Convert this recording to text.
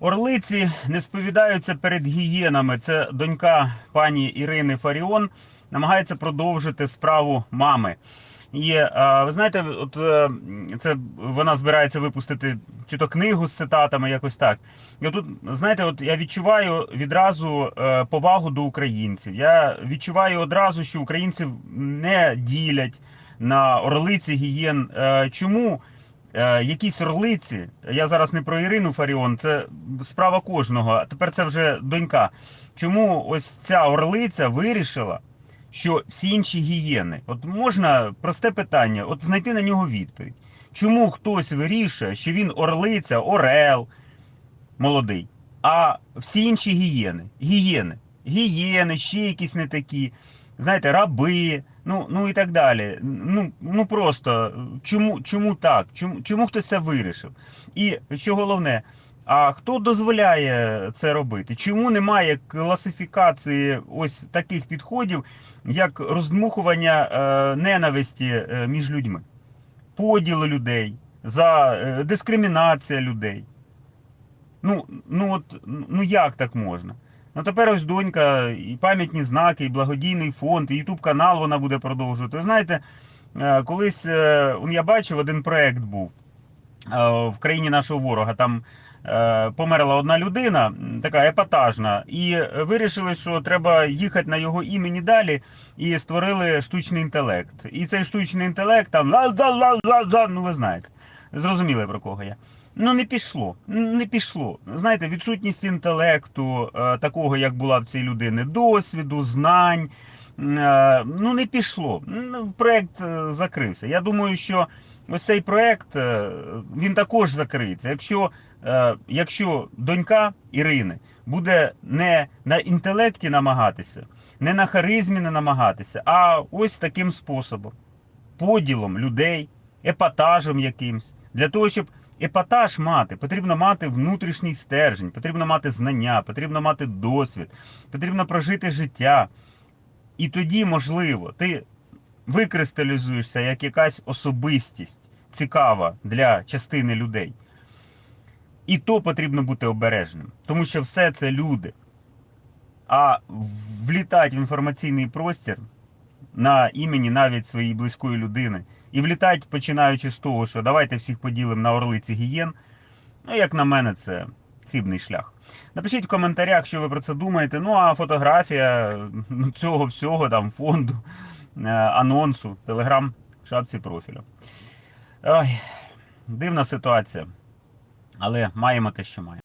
Орлиці не сповідаються перед гієнами. Це донька пані Ірини Фаріон намагається продовжити справу мами. І ви знаєте, от е, це вона збирається випустити чи то книгу з цитатами, якось так. І отут, знаєте, от я відчуваю відразу е, повагу до українців. Я відчуваю одразу, що українців не ділять на орлиці гієн. Е, чому? Е, якісь орлиці, я зараз не про Ірину Фаріон, це справа кожного, а тепер це вже донька. Чому ось ця орлиця вирішила, що всі інші гієни? От можна просте питання, от знайти на нього відповідь. Чому хтось вирішує, що він орлиця, орел молодий, а всі інші гієни? Гієни, гієни, ще якісь не такі, знаєте, раби, ну, ну і так далі. Ну, ну просто чому, чому так? Чому, чому хтось це вирішив? І що головне, а хто дозволяє це робити? Чому немає класифікації ось таких підходів, як роздмухування е, ненависті е, між людьми, поділ людей, за е, дискримінація людей? Ну, ну от ну як так можна? Ну тепер ось донька, і пам'ятні знаки, і благодійний фонд, і Ютуб канал вона буде продовжувати. Знаєте, е, колись е, я бачив, один проект був е, в країні нашого ворога. Там померла одна людина, така епатажна, і вирішили, що треба їхати на його імені далі, і створили штучний інтелект. І цей штучний інтелект там ну ви знаєте. Зрозуміли про кого я. Ну не пішло. Не пішло. Знаєте, відсутність інтелекту, е, такого як була в цій людини, досвіду, знань. е, Ну не пішло. Ну, Проект е, закрився. Я думаю, що ось цей проект він також закриється. Якщо, якщо донька Ірини буде не на інтелекті намагатися, не на харизмі не намагатися, а ось таким способом, поділом людей, епатажем якимсь, для того, щоб епатаж мати, потрібно мати внутрішній стержень, потрібно мати знання, потрібно мати досвід, потрібно прожити життя. І тоді, можливо, ти викристалізуєшся як якась особистість цікава для частини людей. І то потрібно бути обережним, тому що все це люди. А влітати в інформаційний простір на імені навіть своєї близької людини. І влітають, починаючи з того, що давайте всіх поділимо на орлиці гієн. Ну, як на мене, це хибний шлях. Напишіть в коментарях, що ви про це думаєте. Ну, а фотографія ну, цього всього, там, фонду, е, анонсу, телеграм, шапці профілю. Ой, дивна ситуація. Але маємо те, що маємо.